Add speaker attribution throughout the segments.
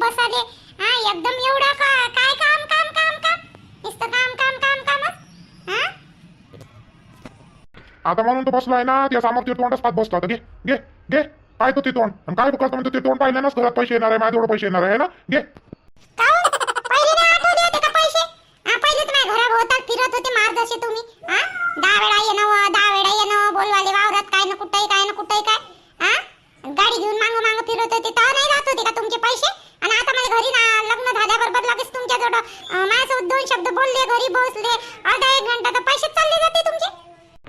Speaker 1: बसाले. हा एकदम एवढं का? काय काम काम काम काम? नुसतं काम काम काम कामच? हा?
Speaker 2: आता म्हणून तो बसलो आहे ना त्या समोर ते तोंडच पाहत बसतो. आता घे घे घे. काय तो ते तोंड. आणि काय करतो म्हणतो ते तोंड पाहिल्यानंच घरात पैसे येणार आहे माझ्या तेवढं पैसे येणार आहे ना? घे?
Speaker 1: पहिले नाही आठवले होते का पैसे? हा पहिले तर माझ्या घराभोवताल फिरत होते मार्गदर्शी तुम्ही. हा? दहा वेळा येणं दहा वेळा येणं बोलवाले वावरात काय ना कुठंही काय ना कुठंही काय? हा? गाडी घेऊन मांग मांग फिरत होते तेव्हा नाही राहत होते का तुमचे पैसे आणि आता माझ्या घरी ना लग्न झाल्याबरोबर लगेच तुमच्याजवळ अं, माझ्यासोबत दोन शब्द बोलले घरी बसले अर्धा एक घंटा तर पैसे चालले जाते तुमचे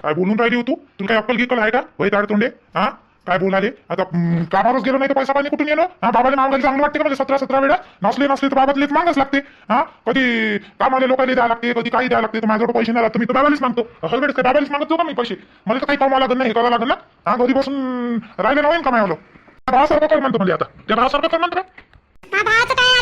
Speaker 2: काय बोलून राहिली हो तू? तुला काय अक्कल गिक्कल आहे का? वय ताड तोंडे हा? काय बोलाले? आता हम्म, कामावरच गेलो नाही तर पैसा पाणी कुठून येणं? हा बाबाला मागायला चांगलं वाटते का म्हणजे सतरा सतरा वेळा? नसले नसले तर बाबातलेच मागच लागते. हा? कधी कामाले लोकांना द्यावं लागते कधी काही द्यावं लागते तर पैसे नाही राहत. तर मी तर बाबालाच मागतो. हलगडे काय बाबालाच मागतो का मी पैसे? मला तर काही कमावं लागत नाही हे करावं लागेल ना? हा घरी बसून राहिले नवीन कमावलं भावासारखं कर म्हणतो म्हणजे आता. त्या भावासारखं कर म्हणतो का?
Speaker 1: मा भावाचं काय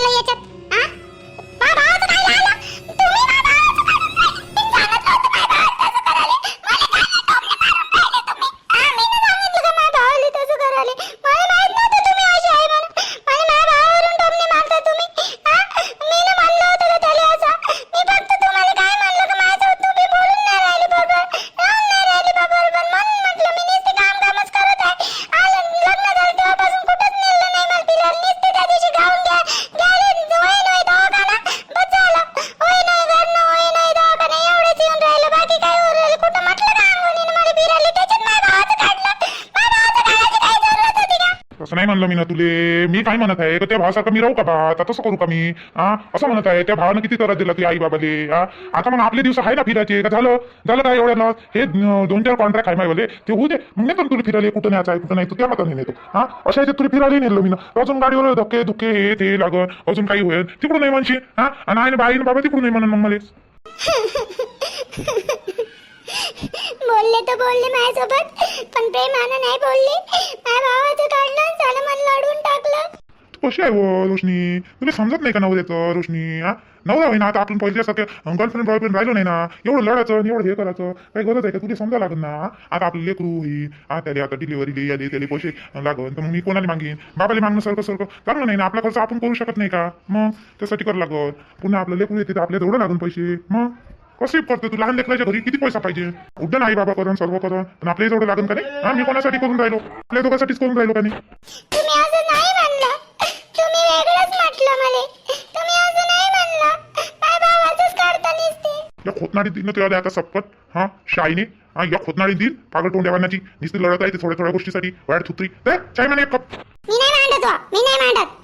Speaker 1: म्हणलं मी
Speaker 2: ना तुले. मी काय म्हणत आहे? तर त्या भावासारखं मी राहू का बा? आता तसं करू का मी? हा असं म्हणत आहे त्या भावानं किती त्रास दिला तुझ्या आई बाबाले हा आता मग आपले दिवस आहे ना फिरायचे का झालं? झालं काय एवढ्या हे दोन चार कॉन्ट्रॅक्ट आहे मायवाले ते होऊ दे. मग नाही तुला फिरायला. कुठं न्यायचं आहे कुठं नाही तू त्या मताने नेतो. हा अशा याच्यात तुला फिरायला नेलो मी ना. अजून गाडीवर धक्के धुके हे ते लागल अजून काही होईल तिकडून नाही म्हणशील? हा आणि आईने बाईने बाबा तिकडून नाही म्हणून मग मला.
Speaker 1: बोलले तर बोलले माझ्यासोबत पण प्रेमानं नाही बोलले. माझ्या भावाचं काढलं झालं मला टाकलं.
Speaker 2: तू कशी आहे व रोशनी? तुला समजत नाही का नवऱ्याचं रोशनी? हा? नवरा होईना आता आपण पहिल्यासारखं गर्लफ्रेंड बॉयफ्रेंड राहिलो नाही ना. एवढं लढायचं आणि एवढं हे करायचं काही गरज आहे का तुला? समजा लागत ना. आता आपलं लेकरू होई हा त्याला आता डिलिव्हरी याले त्याला पैसे लागन तर मग मी कोणाला मागेन? बाबाला मागणं सारखं सारखं. चांगलं नाही ना आपला खर्च आपण करू शकत नाही का? मग? त्यासाठी करावं लागल. पुन्हा आपलं लेकरू येते तर आपल्या एवढं लागून पैसे. मग? कसे करतो तू? लहान लेकराच्या घरी किती पैसा पाहिजे? उड्डण आई बाबा करण सर्व करण. पण आपल्या एवढं लागून का नाही? हा मी कोणासाठी करून राहिलो. आपल्या दोघांसाठीच करून राहिलो का नाही?
Speaker 1: तुम्ही असं नाही म्हणलं. तुम्ही वेगळंच म्हटलं मला. तुम्ही असं नाही म्हणलं. माझ्या भावाचंच काढता दिसते
Speaker 2: या खोतनाडी दिन तुला आता सपकट हा शाईने हा या खोतनाडी दिन पागल तोंड्यावानाची नुसती लढत आहे ते थोड्या थोड्या गोष्टीसाठी. वाईट थुत्री. ते चाय म्हणे एक कप.
Speaker 1: मी नाही मांडत हो, मी नाही मांडत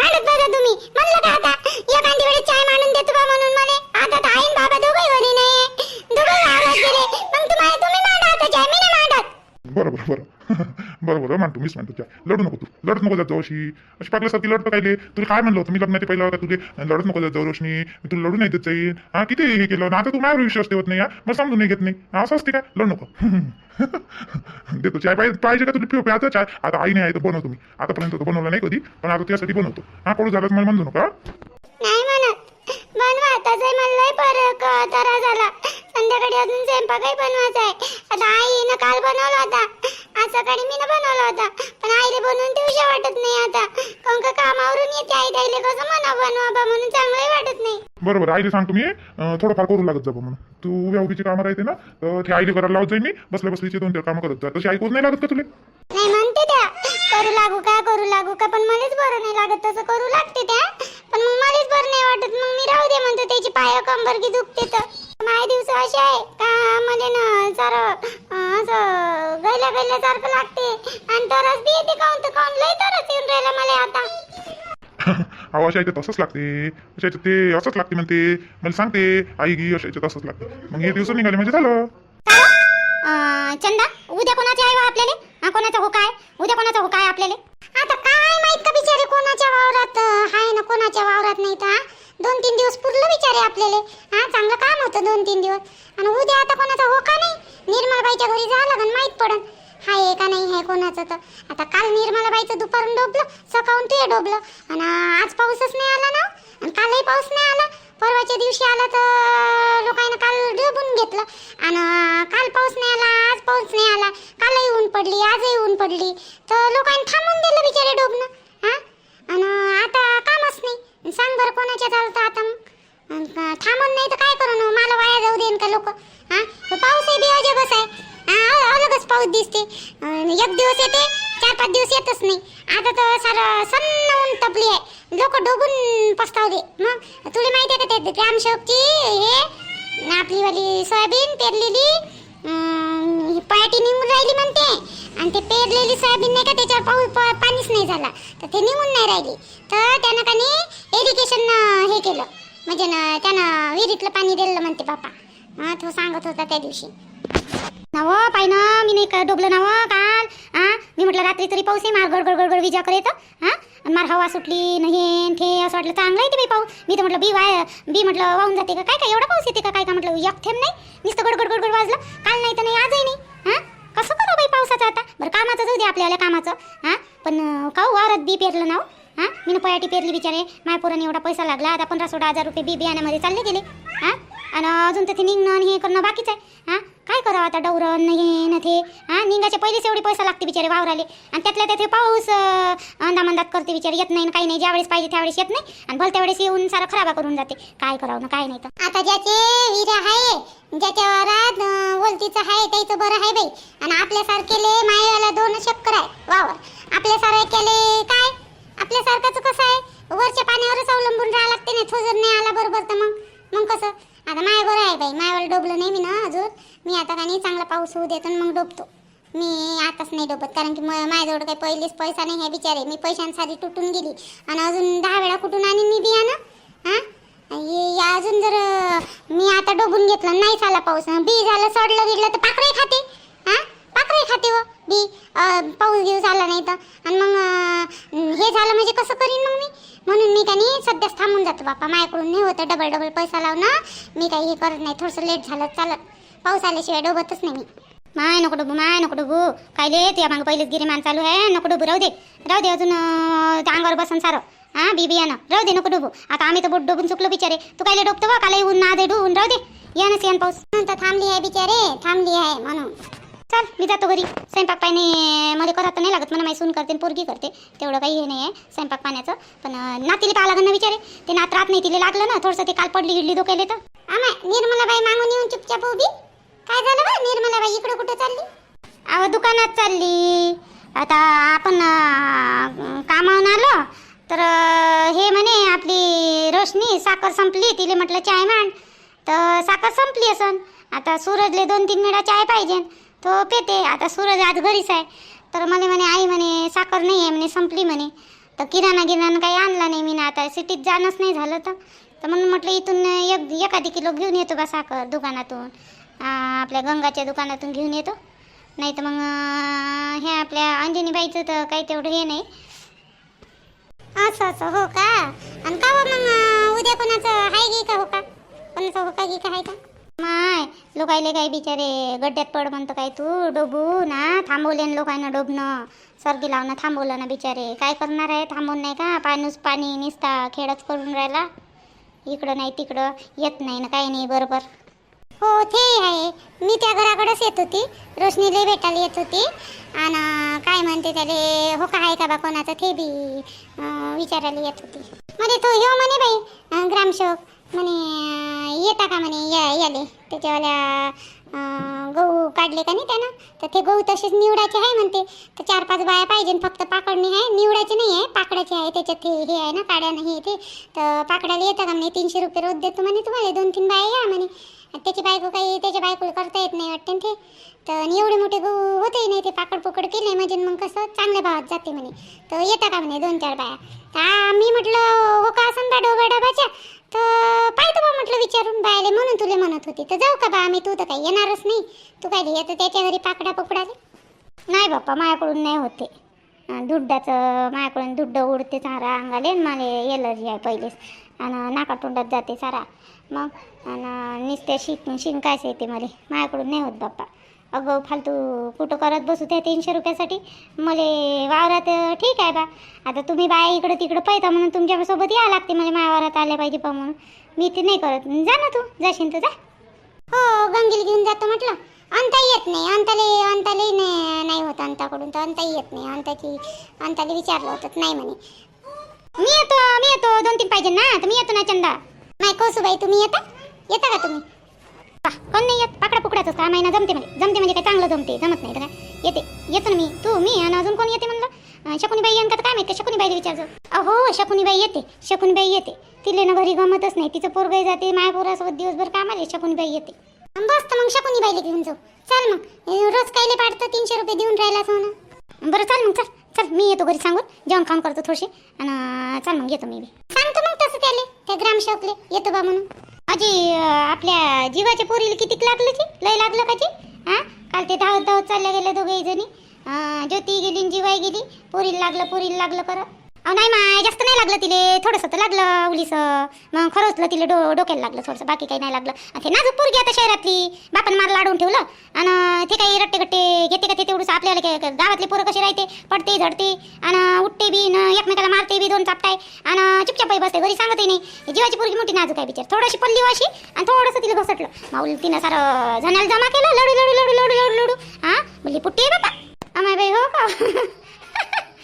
Speaker 1: मांडत बघा तुम्ही. म्हणलं का आता? एखादी वेळेस चाय मांडून देतो बा म्हणून मला. आता तर आई न बाबा दोघंही घरी नाही दोघंही वावरात गेले. मग तुम्हाला तुम्ही मांडा आता चाय मी नाही मांडत.
Speaker 2: बरं बरं बरं. बरं बरं मानतो मीच चाय लढू नको तू. लढत नको जात जाऊ अशी. अशी पागल्यासारखी लढतं काय तुला काय म्हणलं होतं? मी लग्नाच्या पहिला का तुले लढत नको जात जाऊ रोशनी मी तुला लढू नाही देत जाईन हा किती हे केलं ना आता तू माझ्यावर विश्वास ठेवत नाही हा? मग समजून नाही घेत नाही. असं असते काय लढ नको. देतो चाय पाहिजे पाहिजे का तुला पिऊ प्यायचं चाय आता आई नाही आहे तर बनवतो मी. आतापर्यंत तर बनवलं नाही कधी पण आता त्यासाठी बनवतो. हा कडू झालं मला म्हणतो नका
Speaker 1: नाही म्हणत. बनवा मला फरक तरा झाला. संध्याकाळी अजून स्वयंपाकही बनवायचा आहे. आता आईनं काल बनवला होता. आज सकाळी मीनं बनवला होता. पण आईला बनवून वाटत नाही आता. कामावरून येते आई ताईले कसं म्हणा बनवा म्हणून चांगलंही वाटत नाही.
Speaker 2: बरोबर. आईला सांगतो मी थोडंफार करू लागत जा म्हणून. तू उभीची कामं राहते ना तर ते आईला करायला लावत जाईल मी. बसल्या बसलीचे दोन चार कामं करत जा. तशी आई करू नाही लागत का तुला?
Speaker 1: नाही म्हणते त्या. करू लागू का करू लागू का पण मलाच बरं नाही लागत. तसं करू लागते त्या. पण मग मलाच बरं नाही वाटत. मग मी राहू दे म्हणतो त्याची पाय कंबर की दुखते तर. माझे दिवस असे आहे का मला ना सारं असं गैल्या गैल्यासारखं लागते. आणि तरच बी येते काऊन तर काऊन लय तरच येऊन राहिलं मला आता.
Speaker 2: अहो अशा याच्यात असंच लागते. अशा याच्यात ते असंच लागते म्हणते. मला सांगते आई गी अशा याच्यात असंच लागते. मग हे दिवस निघाले म्हणजे झालं.
Speaker 1: चंदा उद्या कोणाचे आहे आपल्याला? हा कोणाचा हो काय उद्या कोणाचा हो काय आपल्याला? आता काय माहीत का बिचारे कोणाच्या वावरात हाय ना कोणाच्या वावरात नाही तर दोन तीन दिवस पुरलं बिचारे आपल्याले. हा चांगलं काम होतं दोन तीन दिवस. आणि उद्या आता कोणाचा हो का नाही? निर्मळबाईच्या घरी जावं लागन माहीत पडन? हाय का नाही हाय कोणाचं तर. आता काल निर्मलाबाईचं दुपारून डोबलं सकाळून ते डोबलं. आणि आज पाऊसच नाही आला ना? कालही पाऊस नाही आला. परवाच्या दिवशी आला तर लोकांना काल डोबून घेतलं. आणि काल पाऊस नाही आला आज पाऊस नाही आला. कालही ऊन पडली आजही ऊन पडली. तर लोकांनी थांबून दिलं बिचारे डोबणं हां? आणि आता कामच नाही. सांग बरं कोणाच्या चालतं आता मग. थांबून नाही तर काय करू ना मला वाया जाऊ देईन का लोक? हां? पाऊसही बी अजबच आहे. हा अलगच पाऊस दिसते. एक दिवस येते सात दिवस येतच नाही. आता तर सारं सन्न ऊन तपली आहे. लोक डोबून पस्तावले. मग तुला माहिती आहे का ते ग्रामसेवकची हे आपली वाली सोयाबीन पेरलेली पार्टी निघून राहिली म्हणते. आणि ते पेरलेली सोयाबीन नाही का त्याच्यावर पाऊस प- पाणीच नाही झाला. तर ते निघून नाही राहिली. तर त्यानं का नाही एरिगेशन हे केलं. म्हणजे ना त्यानं विहिरीतलं पाणी दिलं म्हणते बापा तो सांगत होता त्या दिवशी. नाव पाय ना मी नाही का डोबलं हो काल. हा मी म्हटलं रात्री तरी पाऊस आहे मार गड गड गड गड विजा करे हा मार हवा सुटली नाही थे असं वाटलं चांगलं आहे ते बाई पाऊस. मी तर म्हटलं बी वाय बी म्हटलं वाहून जाते का? काय काय एवढा पाऊस येते का? काय का म्हटलं एक थेंब नाही नुसतं गड गड गड गड वाजलं. काल नाही तर नाही आजही नाही. हा कसं करू बाई पावसाचं आता? बरं कामाचं जाऊ दे आपल्याला कामाचं. हा पण अं, का हो, बी पेरलं नाव? हा मी पयाटी पेरली बिचारे. माझ्या एवढा पैसा लागला आता पंधरा सोळा हजार रुपये बी बियाण्यामध्ये चालले गेले. हा आणि अजून तर ते निघणं हे करणं बाकीच आहे. हा? काय करावं आता? डवरण हे न ते. हा? निघायचे पहिलेच एवढे पैसा लागते बिचारे वावराले. आणि त्यातल्या त्यात पाऊस अंदामंदात करते बिचारे. येत नाही काही नाही. ज्यावेळेस पाहिजे त्यावेळेस येत नाही. आणि भलत्या वेळेस येऊन सारा खराबा करून जाते. काय करावं ना काय नाही तर. आता ज्याचे हिरे आहे ज्याच्या वरात वलतीचं आहे त्याचं बरं आहे बाई. आणि आपल्यासारखेले मायाला दोन शक्कर आहे वावर. आपल्यासारखेले काय? आपल्यासारखंच कसं आहे? वरच्या पाण्यावरच अवलंबून राहावं लागते ना? थोजर नाही आला बरोबर तर मग. मग कसं? आता मायावर आहे बाई. मायावर डोबलं नाही मी ना अजून. मी आता का नाही चांगला पाऊस होऊ देतो मग डोबतो. मी आताच नाही डोबत कारण की म- माझ्याजवळ काही पहिलेच पैसा नाही आहे बिचारे. मी पैशांसाठी तुटून गेली. आणि अजून दहा वेळा कुठून आणि मी बियाणं हां? या अजून जर मी आता डोबून घेतलं नाही झाला पाऊस. बी झालं सडलं गिडलं तर पाखरे खाते. हा खाते हो. बी पाऊस घेऊ झाला नाही तर. आणि मग हे झालं म्हणजे कसं करीन मग मी? म्हणून मी त्यांनी सध्याच थांबून जातो बापा. माझ्याकडून नाही होतं डबल डबल पैसा लावणं. मी काही हे करत नाही. थोडंसं लेट झालं चालत. पाऊस आल्याशिवाय डोबतच नाही मी. माय नको डुबू माय नको डुबू. काय ले तुझ्या मागं पहिलेच गिरीमान चालू आहे. नको डुबू राहू दे. राहू दे अजून अंगावर बसन सारं. हा बी बियाणं राहू दे नको डुबू. आता आम्ही तर बोट डोबून चुकलो बिचारे. तू कायले डोबतो बा काल ऊन ना दे डुबून. राहू दे. यानच यान पाऊस. तर थांबली आहे बिचारे. थांबली आहे म्हणून. चल मी जातो घरी. स्वयंपाक पाणी मला करत नाही लागत. मला माही सून करते पोरगी करते. तेवढं काही हे नाही आहे स्वयंपाक पाण्याचं. पण नातीला पाहा लागन ना विचारे. ते नात राहत नाही तिला लागलं ना. थोडंसं ते काल पडली गिडली डोक्याले तर. आम्हा निर्मलाबाई मागून येऊन चुपचाप उभी. काय झालं बा निर्मलाबाई? इकडे कुठं चालली? अहो दुकानात चालली. आता आपण कामावून आलो. तर हे म्हणे आपली रोशनी साखर संपली. तिले म्हटलं चाय मांड. तर साखर संपली असन. आता सूरजले दोन तीन वेळा चाय पाहिजे तो पेते आता सूरज आज घरीच आहे. तर मला म्हणे आई म्हणे साखर नाही आहे म्हणे संपली म्हणे. तर किराणा गिराणा काही आणला नाही मी ना आता सिटीत जाणंच नाही झालं तर. तर म्हणून म्हटलं इथून एक एखादी किलो घेऊन येतो बा साखर दुकानातून? आपल्या गंगाच्या दुकानातून घेऊन येतो. नाही तर मग हे आपल्या अंजनीबाईचं तर काही तेवढं हे नाही. असं असं हो का? आणि का हो मग उद्या कोणाचं आहे गी का हो का? कोणाचं हो का गी का आहे का? लोकायले काय बिचारे गड्ड्यात पड म्हणतं काय तू? डोबू ना थांबवले ना लोकांना डोबणं. सर्दी लावणं थांबवलं ना बिचारे. काय करणार आहे? थांबून नाही का? पाणूस पाणी निसता खेळच करून राहिला. इकडं नाही तिकडं येत नाही ना काही नाही बरोबर. हो ते आहे. मी त्या घराकडेच येत होती. रोशनीला भेटायला येत होती. आणि काय म्हणते त्याले? हो का आहे का बा कोणाचं? ते बी विचारायला येत होती. मध्ये तो यो म्हणे बाई ग्रामसेवक. म्हणे येता का म्हणे या याले. त्याच्यावाल्या गहू काढले का नाही त्यानं? तर ते गहू तसेच निवडायचे आहे म्हणते. तर चार पाच बाया पाहिजे फक्त पाकडणे आहे निवडायचे नाही आहे पाकडाचे आहे त्याच्यात हे हे आहे ना काड्या नाही ते. तर पाकडाला येतं का म्हणे तीनशे रुपये रोज देतो म्हणे तुम्हाला दोन तीन बाया या म्हणे. त्याची बायको काही त्याच्या बायकोला करता येत नाही वाटतं ते. तर एवढे मोठे गहू होते नाही ते पाकड पुकड केले म्हणजे मग कसं चांगल्या भावात जाते म्हणे. तर येता का म्हणे दोन चार बाया. तर मी म्हटलं हो का असं डोबा डबाच्या तर पाहतो बा म्हटलं विचारून बायले म्हणून तुले म्हणत होती. तर जाऊ का बा आम्ही तू तर काही येणारच नाही. तू काय येतं त्याच्या घरी पाकडा पकडाले. नाही बाप्पा माझ्याकडून नाही होते. दुड्डाचं माझ्याकडून दुड्ड उडते सारा अंगाले मला एलर्जी आहे पहिलेच. आणि नाकातोंडात जाते सारा. मग आणि नुसते शिक शिंकायचं येते मला. माझ्याकडून नाही होत बाप्पा.
Speaker 3: अगं फालतू कुठं करत बसू त्या तीनशे रुपयासाठी. मले वावरात ठीक आहे बा. आता तुम्ही बाया इकडं तिकडं पाहता म्हणून तुमच्यासोबत यावं लागते मला माझ्या वावरात आल्या पाहिजे पा म्हणून. मी ते नाही करत. जा ना तू जाशील तर जा. हो गंगेली घेऊन जातो म्हटलं. अंता येत नाही. अंताले अंताले नाही नाही होत अंताकडून तर अंता येत नाही. अंताची अंताले विचारलं होतं नाही म्हणे. मी येतो मी येतो दोन तीन पाहिजे ना तर मी येतो ना चंदा. नाही कोसूबाई तुम्ही येता? येता का तुम्ही? कोण नाही येत. पाकडा पुकडाच काम आहे ना जमते म्हणजे जमते म्हणजे काय चांगलं जमते जमत नाही तर काय? येते. येतो ना मी. तू मी आणि अजून कोण येते म्हणलं? शकुनीबाई यांना काय माहिती? शकुनीबाईला विचारतो अहो शकुनीबाई येते. शकुनीबाई येते. तिले ना घरी गमतच नाही. तिचं पोरगही जाते. माया पोरासोबत दिवसभर कामाले शकुनीबाई येते. बस तर मग शकुनीबाईला घेऊन जाऊ. चल मग. रोज कायले पाडतं? तीनशे रुपये देऊन राहिला सोनं बरं चल मग चल. चल मी येतो घरी सांगून. जेवण काम करतो थोडीशी. आणि चल मग येतो मी सांगतो मग तसं त्याले. त्या ग्रामसेवकले. येतो बा म्हणून. अजी आपल्या जीवाच्या पोरीला किती लागलं जी लय लागलं का जी हां? काल ते धावत धावत चालल्या गेल्या दोघे जणी. ज्योती गेली जीवाई गेली. पोरीला लागलं पोरीला लागलं परत. नाही माय जास्त नाही लागलं तिले. थोडंसं तर लागलं उलीस मग खरंचलं तिला डो डोक्याला लागलं थोडंसं बाकी काही नाही लागलं. आणि ते नाजूक पोरगी आता शहरातली. बापन मारला लाडून ठेवलं. आणि ते काही रट्टे गट्टे घेते का ते तेवढंच आपल्याला काय गावातले पोरं कसे राहते? पडते झडते. आणि उठते बी न एकमेकाला मारते बी दोन चापटाय. आणि चुपचाप बसते घरी सांगतही नाही. जीवाची पोरगी मोठी नाजूक आहे बिचार. थोडीशी पल्ली अशी आणि थोडंसं तिला घसटलं. माऊल तिनं सारं झणाला जमा केलं. लडू लडू लडू लडू लडू लडू. हा बोलली पुट्टी आहे बाबा अमाय बाई हो का?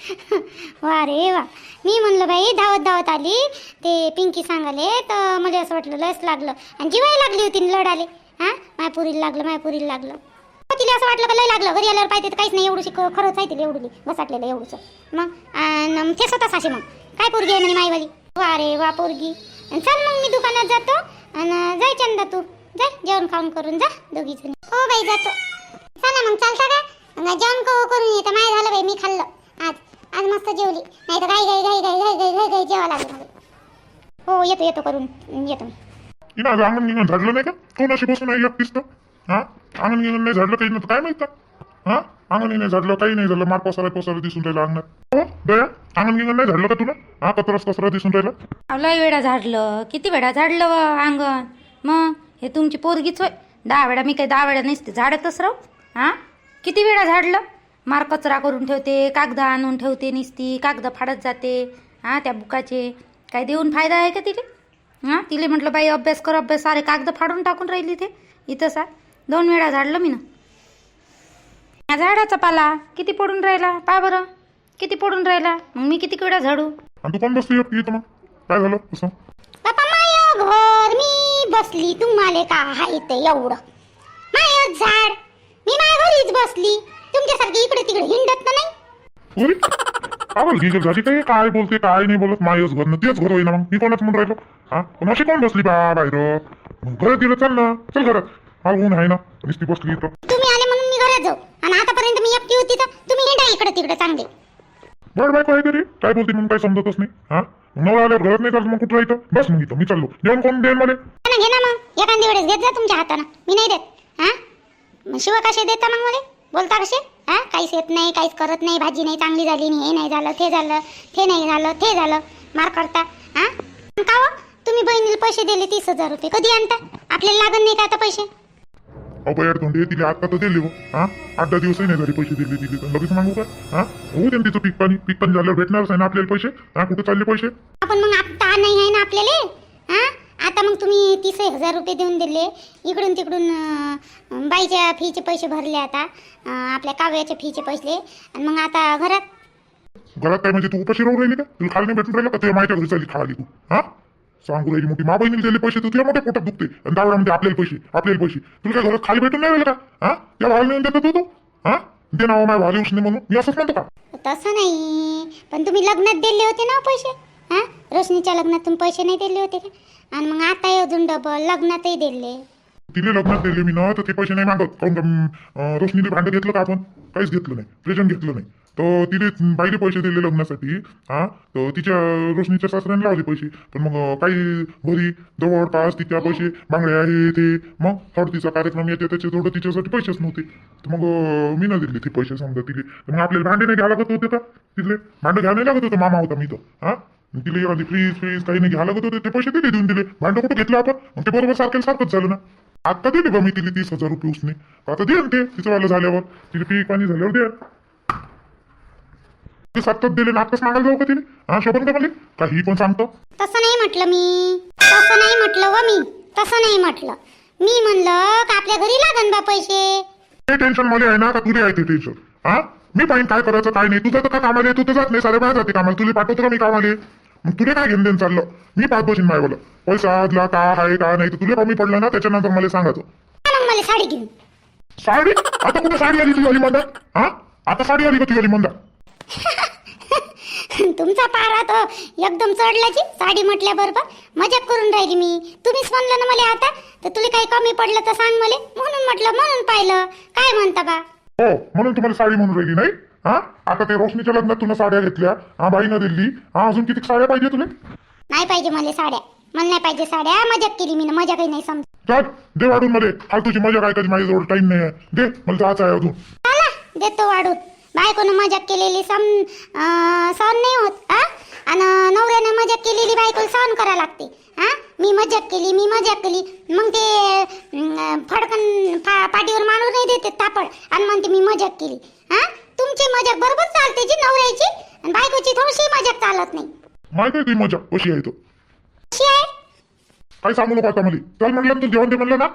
Speaker 3: वा रे वा. मी म्हणलं बाई धावत धावत आली. ते पिंकी सांगाले तर मला असं वाटलं लस लागलं. आणि जीवाय लागली होती न लढाले. हा? मायपुरीला लागलं मायपुरीला लागलं. हो, तिला असं वाटलं का लय लागलं? घरी आल्यावर पाहिजे तर काहीच नाही एवढूशी खरंच आहे तिला एवढी बसाटलेलं एवढंच. मग आणि ते स्वतः साशी मग. काय पोरगी आहे म्हणे मायवाली वा रे वा पोरगी. आणि चल मग मी दुकानात जातो. आणि जाय चंदा तू. जा जेवण खाऊन करून जा दोघीजणी. हो बाई जातो. चला मग चालता का? आणि जेवण करून येतं. माय झालं बाई मी खाल्लं. आज मस्त जेवली. नाही तर घाई घाई घाई घाई घाई घाई घाई घाई जेवा लागलं हो येतो येतो करून. येतो मी.
Speaker 2: तिनं आज अंगण गिंगण झाडलं नाही का? कोण अशी बसून आहे एकटीच तर. हा? अंगण गिंगण नाही झाडलं काही नव्हतं. काय माहीत का? हा? अंगण नाही झाडलं काही नाही झालं. मार पसारा पसारा दिसून राहिला अंगणात. हो दया? अंगण गिंगण नाही झाडलं का तुला? हा कचराच कचरा दिसून राहिला.
Speaker 4: अहो, लय वेळा झाडलं. किती वेळा झाडलं व अंगण. मग? हे तुमची पोरगीच होय. दहा वेळा मी काही दहा वेळा नसते. झाडतच राहू. हां? किती वेळा झाडलं? मार कचरा करून ठेवते कागद आणून ठेवते निसती कागद फाडत जाते. हां त्या बुकाचे. काय देऊन फायदा आहे का तिले? हां तिले म्हटलं बाई अभ्यास कर अभ्यास सारे कागद फाडून टाकून राहिली ते. इथं सा. दोन वेळा झाडलं मी ना या झाडाचा पाला किती पडून राहिला? पा बरं. किती पडून राहिला? मग मी किती वेळा झाडू?
Speaker 2: आणि तू कोण बसली एकटी इथं मग? काय झालं? असं.
Speaker 3: बापा माय घर मी बसली तुम्हाला का हाय ते एवढं? माय झाड. घरीच बसली. तुमच्यासारखी इकडे तिकडे हिंडत तर नाही.
Speaker 2: गिगल झाली काय? काय बोलते काय नाही बोलत? मायच घर तेच घर होईना मग. मी कोणाच म्हणून राहिलो? हा? पण अशी कोण बसली बा बाहेर? मग घरात गेलं चल ना. चल घरात. हा ऊन आहे ना. नुसती बसली इथं.
Speaker 3: तुम्ही आले म्हणून मी घरात जाऊ. आणि आतापर्यंत मी एकटी होती तर तुम्ही हिंडा इकडे तिकडे चांगले.
Speaker 2: बरं बायको आहे तरी. काय बोलते म्हणून काय समजतच नाही. हा? नवरा आल्यावर घरात नाही चालत मग कुठं राहतं बस मग इथं. मी चाललो. जेवण कोण देईल मला.
Speaker 3: घे ना घे मग. एखादी वेळेस घेत जा तुमच्या हातानं. मी नाही देत. हा? मग शिव कसे देता मग मला? बोलता कसे हा? काहीच येत नाही काहीच करत नाही भाजी नाही चांगली झाली नाही हे नाही झालं ते झालं ते नाही झालं ते झालं. मार करता हा? का हो? तुम्ही बहिणीला पैसे दिले तीस हजार रुपये. कधी आणता? आपल्याला लागत नाही का आता पैसे?
Speaker 2: अहो बाई अडकवून तिने आता तर दिले हो. हा? आठ दहा दिवसही नाही झाले पैसे दिले दिले. तर लगेच मागू का? हा? होऊ दे ना तिचं पीक पाणी. पीक पाणी झाल्यावर भेटणारच आहे ना आपल्याला पैसे? हा कुठे चालले पैसे?
Speaker 3: आपण मग आता नाही आहे ना आपल्याला हा आता मग तुम्ही तीस एक हजार रुपये देऊन दिले. इकडून तिकडून बाईच्या फीचे पैसे भरले आता. आपल्या काव्याच्या फीचे पैसे. आणि मग आता घरात?
Speaker 2: घरात काय म्हणजे तू उपाशी राहू राहिली का? तुला खाली नाही भेटून राहिलं का? तुझ्या माहिती घरी चालली खाली तू. हा? सांगू राहिली मोठी. मा बहिणीला दिले पैसे तू तुझ्या मोठ्या पोटात दुखते. आणि दावडामध्ये आपल्याला पैसे आपल्याला पैसे. तुला काय घरात खाली भेटून नाही राहिलं का? हा? त्या भावाला नेऊन देतो तू तू. हा? दे नाव माझ्या भावाला उठणे म्हणून. मी असंच म्हणतो का?
Speaker 3: तसं नाही. पण तुम्ही लग्नात दिले होते ना हो पैसे? हां? रोशनीच्या लग्नात पैसे नाही दिले होते का? आणि मग आता अजून डबल लग्नातही दिले.
Speaker 2: तिने लग्नात दिले मी ना तर ते पैसे नाही मागत. काऊन का अं, रोशनीने भांडं घेतलं का आपण? काहीच घेतलं नाही. प्रेझेंट घेतलं नाही. तर तिने बाईले पैसे दिले लग्नासाठी. हा? तर तिच्या रोशनीच्या सासऱ्याने लावले पैसे. पण मग अं, काही घरी जवळपास तिच्या पैसे बांगड्या हे ते. मग हळदीचा कार्यक्रम येते त्याचे थोडं तिच्यासाठी पैसेच नव्हते. तर मग अं, मी न दिले ते पैसे समजा तिले. तर मग आपल्याला भांडे नाही घ्यावं लागत होते का? तिथले? भांडे घ्यावं नाही लागत होतं मामा होता मी तर. हा? तिला एखादी फ्रीज फ्रीज काही नाही. घ्यावं लागत होते ते. पैसे दिले देऊन दिले. भांडं कुठं घेतलं आपण? मग ते बरोबर सारखेल सारखंच झालं ना. आता दिली बा मी तिला तीस हजार रुपये उसने. आता दे ते? तिचं वाला झाल्यावर. तिला पीक पाणी झाल्यावर दे ते सत्तर दिले. ना आताच मागायला जाऊ का तिने? हा शोभन का मला काही पण सांगतो.
Speaker 3: तसं नाही म्हटलं मी. तसं नाही म्हटलं व मी. तसं नाही म्हटलं. मी म्हणलं का आपल्या घरी लागन बा पैसे?
Speaker 2: ते टेन्शन मला आहे ना का तुला आहे ते टेन्शन हा? मी पाहिजे काय करायचं काय नाही. तुझं तर काय कामाला आहे, तू तर जात नाही. सारे बाहेर जाते कामाला. तुला पाठवतो का मी कामाला? मग तुला काय घेऊन देऊन चाललं? मी पाच बसीन मायवाला पैसा आजला का आहे का नाही तर तुला कमी पडलं ना त्याच्यानंतर मला सांगायचं.
Speaker 3: मग मला साडी घेऊन.
Speaker 2: साडी? आता कुठे साडी आली तुझी मंदा हा? आता साडी आली का तुझी मंदा
Speaker 3: तुमचा पारा तर एकदम चढलाची साडी म्हटल्याबरोबर मजाक करून राहिली मी. तुम्हीच म्हणलं ना मला आता तर तुला काही कमी पडलं तर सांग मला. म्हणून म्हटलं म्हणून पाहिलं. काय म्हणता बा?
Speaker 2: हो म्हणून तुम्हाला साडी म्हणून राहिली नाही? हा? आता ते रोशनीच्या लग्नात तुला साड्या घेतल्या हा बाईनं दिली हा अजून किती साड्या पाहिजे तुला?
Speaker 3: नाही पाहिजे मला साड्या. मला नाही पाहिजे साड्या. मजाक केली मी मजा काही नाही समज.
Speaker 2: चल दे वाढून मध्ये हा तुझी मजा काय कधी माझ्याजवळ टाइम नाही आहे. दे मला जायचं आहे अजून.
Speaker 3: चला देतो वाढून. बायकोनं मजाक केलेली सम अं, सहन नाही होत हा? आणि नवऱ्यानं मजाक केलेली बायकोला सहन करा लागते हा? मी मजाक केली मी मजाक केली. मग ते अं, फडकन फा पाठीवर नाही देते तापड. आणि म्हणते मी मजाक केली हा? तुमची मजाक बरोबर चालते जी नवऱ्याची. आणि बायकोची थोडीशी मजाक चालत नाही.
Speaker 2: माहिती आहे ती मजा कशी आहे तो?
Speaker 3: कशी आहे?
Speaker 2: काय सांगू नको आता मला. चल म्हणलं तू जेवण दे म्हणलं ना.